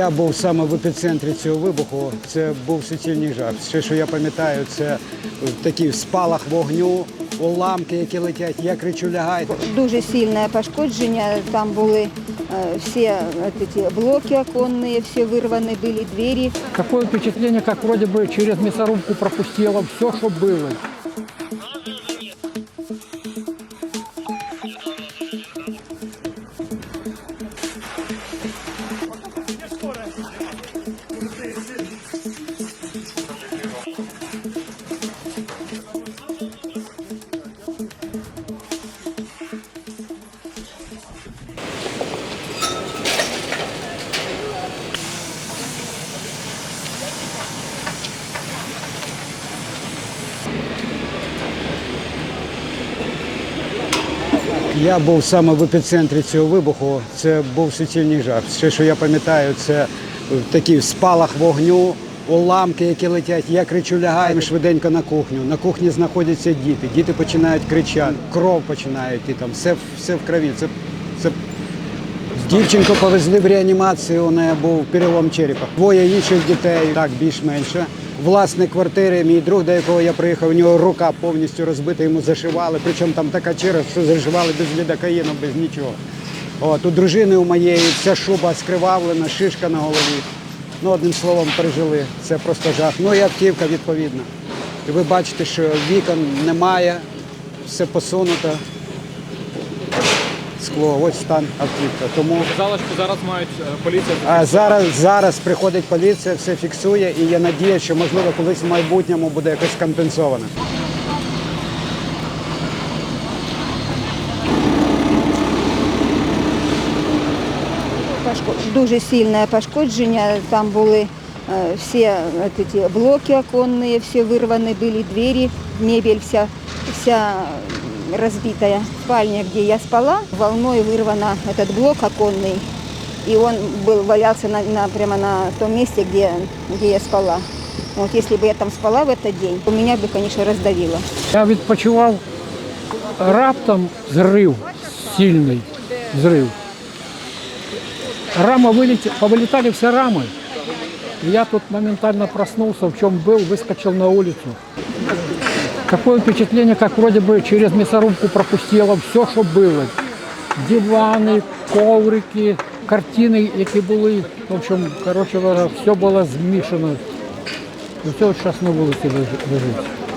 Я був саме в епіцентрі цього вибуху. Це був суцільний жах. Все, що я пам'ятаю, це такий спалах вогню, уламки, які летять. Я кричу, лягайте. Дуже сильне пошкодження. Там були е, всі е, ці блоки оконні, всі вирвані були двері. Такое впечатление, как вроде бы через мясорубку пропустило все, что было. Я був саме в епіцентрі цього вибуху. Це був суцільний жах. Все, що я пам'ятаю, це такий спалах вогню, уламки, які летять. Я кричу, лягаємо швиденько на кухню. На кухні знаходяться діти. Діти починають кричати, кров починає йти там. Все, все в крові. Це, це Дівчинку повезли в реанімацію, у неї був перелом черепа. Двоє інших дітей, так більш-менше. Власник квартири, мій друг, до якого я приїхав, у нього рука повністю розбита, йому зашивали. Причому там така черга, що зашивали без лідокаїну, без нічого. От, у дружини у моєї вся шуба скривавлена, шишка на голові. Ну, одним словом, пережили. Це просто жах. Ну і автівка відповідно. І ви бачите, що вікон немає, все посунуто. Скло, ось стан автівка. Тому Казали, що зараз мають е, поліція. а зараз, зараз приходить поліція, все фіксує, і я надію, що можливо колись в майбутньому буде якось компенсовано. Пошко- Дуже сильне пошкодження. Там були е, всі е, ці блоки оконні, всі вирвані були двері, мебель вся, вся разбитая. Спальня, где я спала, волной вырвана этот блок оконный, и он был, валялся на, на- прямо на том месте, где, где я спала. Вот если бы я там спала в этот день, то меня бы, конечно, раздавило. Я відпочивав раптом зрив, сильний зрив. Рама вылетела, повылетали все рамы. Я тут моментально проснулся, в чем был, выскочил на улицу. Такое впечатление, как вроде бы через мясорубку пропустило все, що було. Дивани, коврики, картини, які були. В общем, короче все було змішано. Все зараз на вулиці лежить.